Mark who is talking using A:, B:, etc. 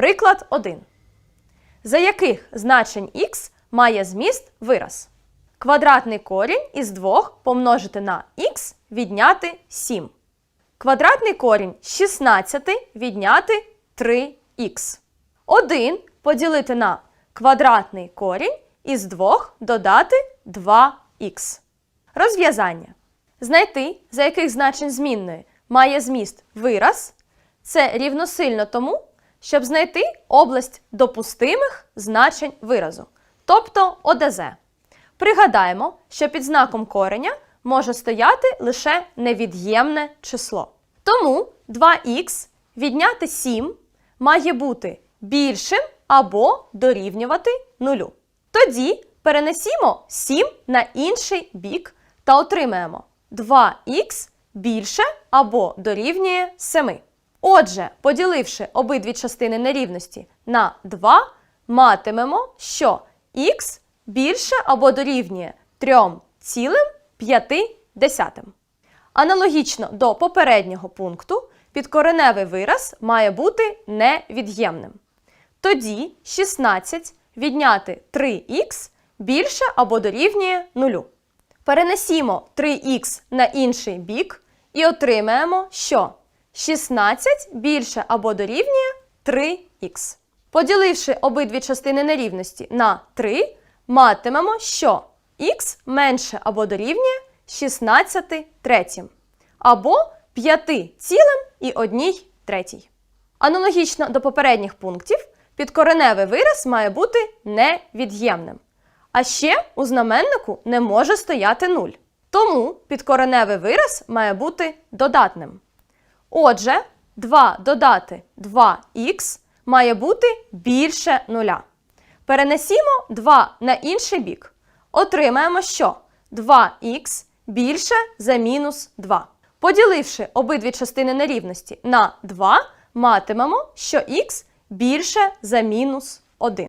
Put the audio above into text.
A: Приклад 1. За яких значень х має зміст вираз? Квадратний корінь із 2 помножити на х відняти 7. Квадратний корінь з 16 відняти 3х. 1 поділити на квадратний корінь із 2 додати 2х. Розв'язання. Знайти, за яких значень змінної має зміст вираз, це рівносильно тому, щоб знайти область допустимих значень виразу, тобто ОДЗ. Пригадаємо, що під знаком кореня може стояти лише невід'ємне число. Тому 2х відняти 7 має бути більшим або дорівнювати нулю. Тоді перенесімо 7 на інший бік та отримаємо 2х більше або дорівнює 7. Отже, поділивши обидві частини нерівності на 2, матимемо, що х більше або дорівнює 3,5. Аналогічно до попереднього пункту, підкореневий вираз має бути невід'ємним. Тоді 16 відняти 3х більше або дорівнює 0. Перенесімо 3х на інший бік і отримаємо, що 16 більше або дорівнює 3х. Поділивши обидві частини нерівності на 3, матимемо, що х менше або дорівнює 16 третім або 5,1 третій. Аналогічно до попередніх пунктів, підкореневий вираз має бути невід'ємним. А ще у знаменнику не може стояти 0. Тому підкореневий вираз має бути додатним. Отже, 2 додати 2х має бути більше нуля. Перенесімо 2 на інший бік. Отримаємо, що 2х більше за мінус 2. Поділивши обидві частини нерівності на 2, матимемо, що х більше за мінус 1.